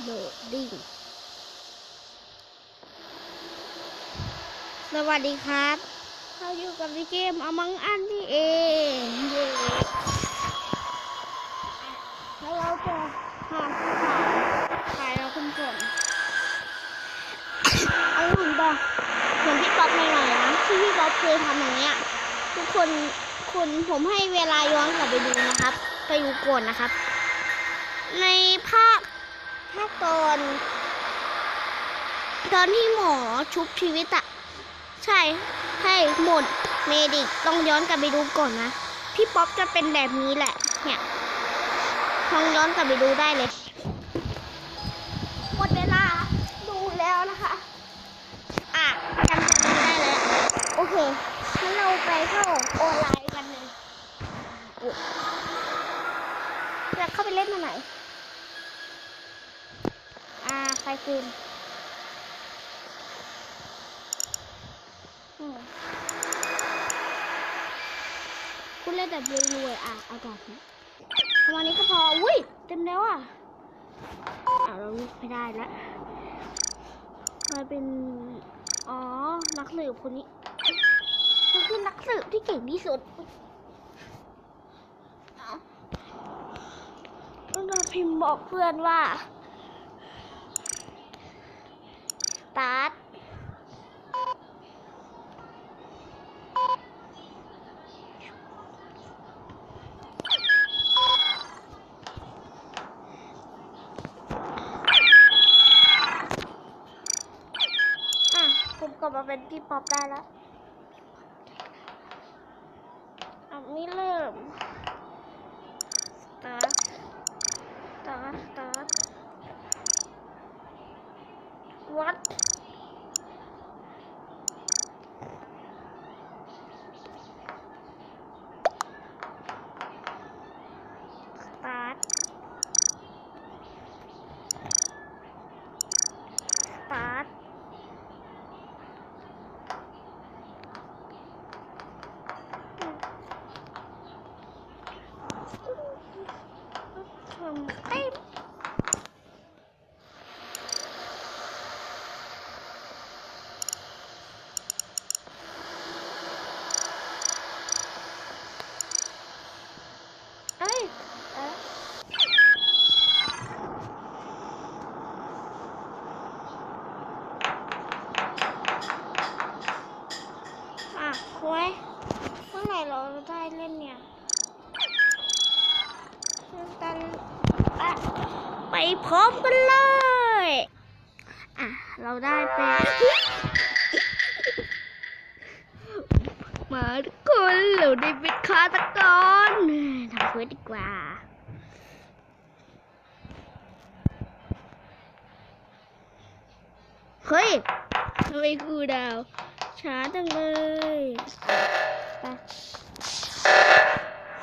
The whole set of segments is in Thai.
โหลดดิ้งสวัสดีครับเราอยู่กับพี่เกมอมังอันนี่เองเย้แล้วเราจะหาผู้ขายขายเราคุณฝนเอาหุ่นบอเหมือนพี่ป๊อปหน่อยนะที่พี่ป๊อปเคยทำอย่างเงี้ย ทุกคนคุณผมให้เวลาย้อนกลับไปดูนะครับ ไปดูก่อนนะครับ ในภาค ภาตอน ตอนที่หมอชุบชีวิตอะใช่ให้หมดเมดิกต้องย้อนกลับไปดูก่อนนะ พี่ป๊อปจะเป็นแบบนี้แหละ เนี่ยลองย้อนกลับไปดูได้เลยหมดเวลาดูแล้วนะคะ อะจำตรงนี้ได้แล้ว โอเคงั้นเราไปเข้าออนไลน์กันเลยอุ๊ยอยากเข้าไปเล่นมาไหน อ่า ใครคืนอืมคุณเล่นแบบรวยๆอะเอาแบบนี้ประมาณนี้ก็พอ อุ้ย เต็มแล้วอะอ่าเราลุกไม่ได้แล้วมาเป็น อ๋อ นักสืบคนนี้เขาคือนักสืบที่เก่งที่สุดแล้วเราพิมพ์บอกเพื่อนว่า ตาร์ทผมกลับมาเป็นพี่ป๊อปได้แล้วอันนี้เริ่มตาร์ ทตาร์ทตาร์ทวัด ตาร์ทตาร์ททำเต็มเอ้ยเอ๊ะ อะคุยเมื่อไหร่เราจะได้เล่นเนี่ยตันอะไป พร้อมกันเลย อะ เราได้เป็นมาทุกคนเราได้เป็นฆาตกรทำเพื่อดีกว่าเฮ้ยทำไมครูดาว ช้าจังเลยไป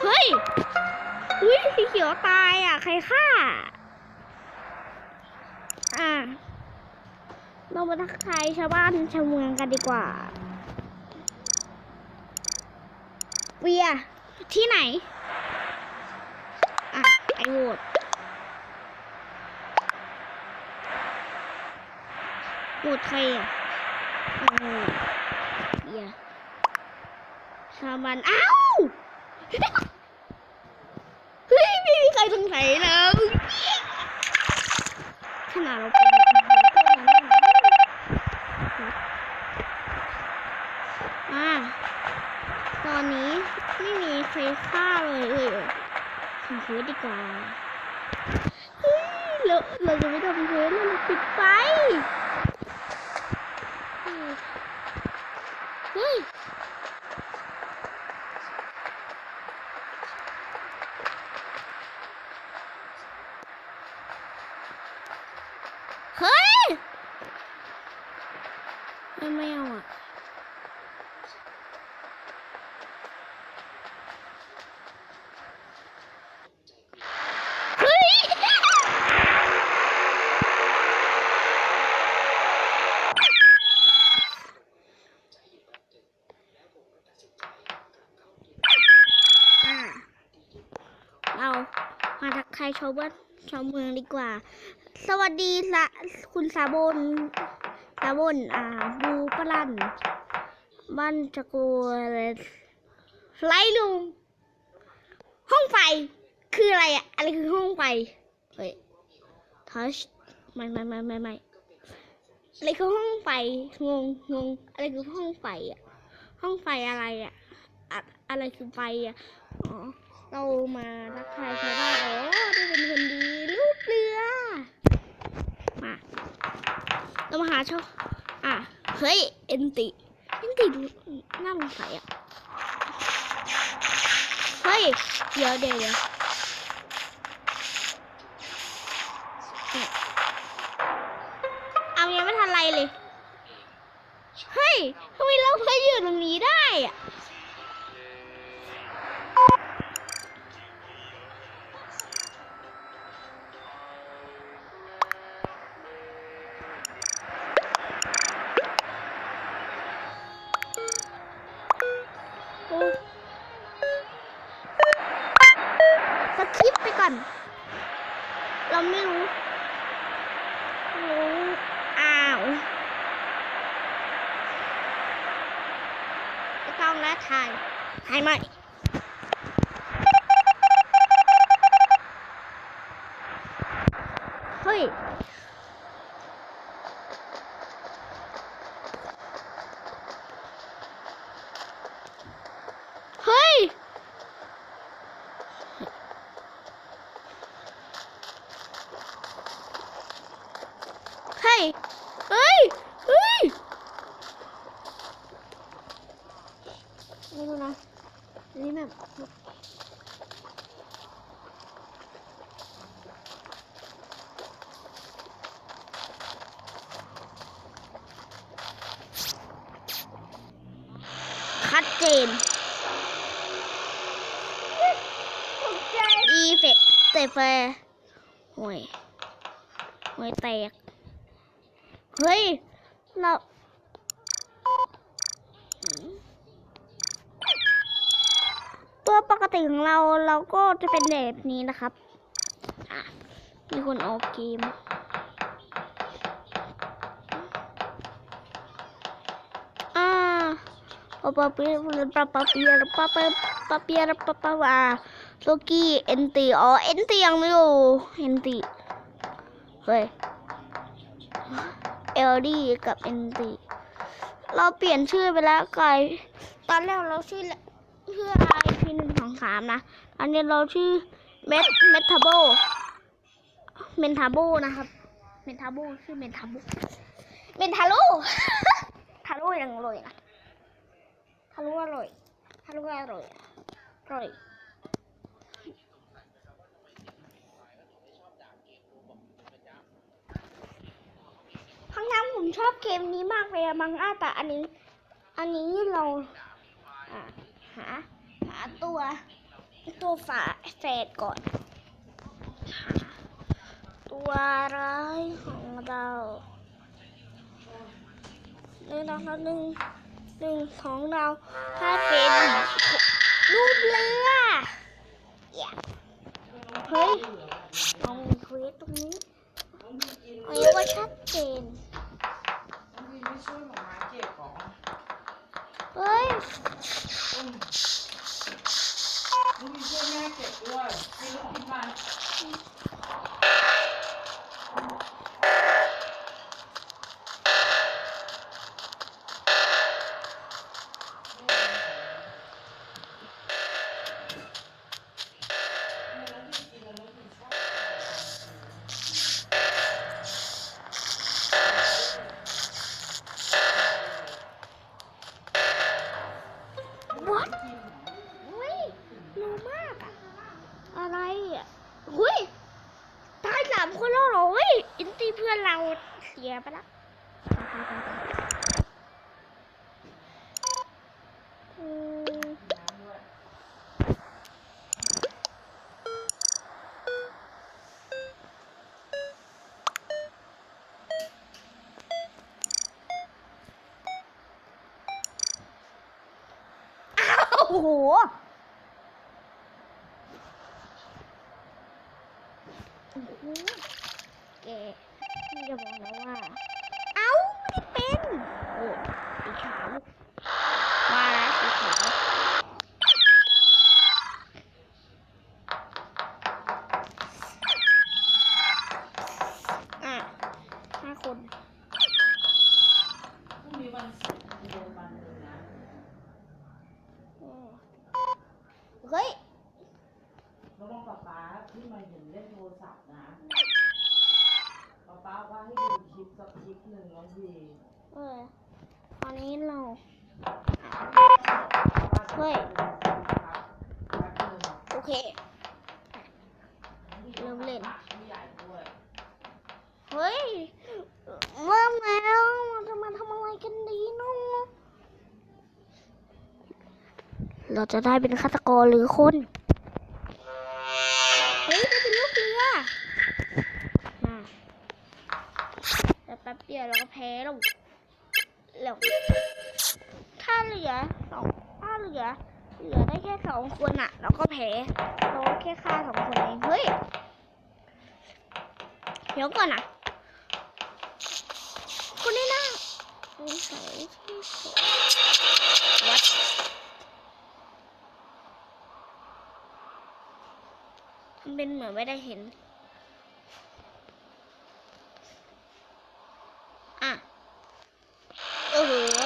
เฮ้ย อุ้ยสีเขียวตายอะ ใครฆ่า อะ เรามาทักทายชาวบ้านชาวเมืองกันดีกว่า เวีย ที่ไหน อะ ไอโหวตโหวตใครอะเบียร์ชามันอ้าวเฮ้ย ไม่มีใครสงสัยเราขนาดเราเป็นอ่า ต อนนี้ไม่มีใครฆ่าเลยเอ้ยทำเควสดีกว่าเฮ้ยเราเราจะไม่ทำเควสเราปิดไฟเฮ้ยเฮ้ยไม่ไมเอาอะ เฮ้ย อ่าเรามาทักทา ยชาวบ้านชาวเมืองดีกว่า สวัสดีละคุณสาบนสาบนอ่าบูปลันบ้านจะกูอะไรไรลุง ห้องไฟ คืออะไรอะอะไรคือห้องไฟ เฮ้ยทัชไม่ไม่ไม่ไม่ไม่อะไรคือห้องไฟ งงงงอะไรคือห้องไฟอะห้องไฟอะไรอะ อะอะไรคือไฟอะอ๋อ เรามาทักทายชาวบ้านโอ้ได้เป็นคนดีลูกเรือ มาเรามาหาชาวอะ เฮ้ย เอ็นติ เอ็นติดูน่าสงสัยอะ เฮ้ย เดี๋ยวเดี๋ยว องนะถ่ายถ่ายใหม่ฮ้ย เฮ้ย เฮ้ย เฮ้ย เฮ้ยไม่รู้นะอันนี้แบบ ชัดเจนอีเฟกเตะไปห่วยห่วยแตก เฮ้ย เราตัวปกติของเราเราก็จะเป็นแบบนี้นะครับ อะ มีคนออกเกม อ่าปะปะเปียปะปะเปียปะปะปะเปียปะปะ ว่าโซกี้เอ็นตีอ๋อเอ็นตียังไม่อยู่เอ็นตีเฮ้ยเอลดี้กับเอ็นตีเราเปลี่ยนชื่อไปแล้วกายตอนแรกเราชื่อชื่อไอพีหนึ่งสองสามนะ อันนี้เราชื่อเมทเมทาโบเมนทาโบนะครับ เมนทาโบชื่อเมนทาโบเมนทาโลทาโร่ยังอร่อยนะ ทาโร่อร่อยทาโร่อร่อยอร่อยทั้งทั้งผมชอบเกมนี้มากเลยอะมังอาแต่อันนี้ อันนี้เราหาหาตัวตัวฝาแฝดก่อนหาตัวร้ายของเราหนึ่งสองสาหนึ่ง หนึ่งของเราถ้าเป็นรูปเรือเฮ้ยเอาเควสตรงนี้อันนี้ก็ชัดเจนเฮ้ยน้องพีช่วยแม่เก็บด้วยให้ลูกคิดมา อ้าวโอ้โห หือแกนี่จะบอกแล้วว่า เอ้าไม่ได้เป็น โอ้สีขาวว่าแล้วสีขาวอะห้าคน พรุ่งนี้วันศุกร์โดนวันหนึ่งนะ อืม เฮ้ยแล้วบอกป๊าป๊าที่มาเห็นเล่นโทรศัพท์นะป๊าป๊าว่าให้ดูคลิปสักคลิปหนึ่งน้องพีเออตอนนี้เราเฮ้เฮ้ยยแป๊บนึงโอเคเริ่มเล่นผู้ใหญ่ด้วยเฮ้ย เริ่มแล้วเราจะมาทำอะไรกันดีเน้อง เราจะได้เป็นฆาตกรหรือคนเฮ้ยได้เป็นลูกเรืออะแต่แป๊บเดียวเราก็แพ้แล้วแล้วถ้าเหลือสองถ้าเหลือเหลือได้แค่สองคนอะเราก็แพ้เราก็แค่ฆ่าสองคนเองเฮ้ยเดี๋ยวก่อนนะคนนี้นะสงสัยที่สุดวัดทำ เป็นเหมือนไม่ได้เห็น อะเออ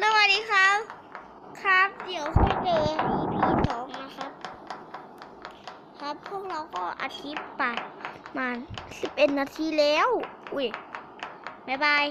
สวัสดีครับ ครับ เดี๋ยวค่อยเจอ EP สองนะครับ ครับพวกเราก็อาทิตย์ไปมา11นาทีแล้ว อุ้ยบ๊ายบาย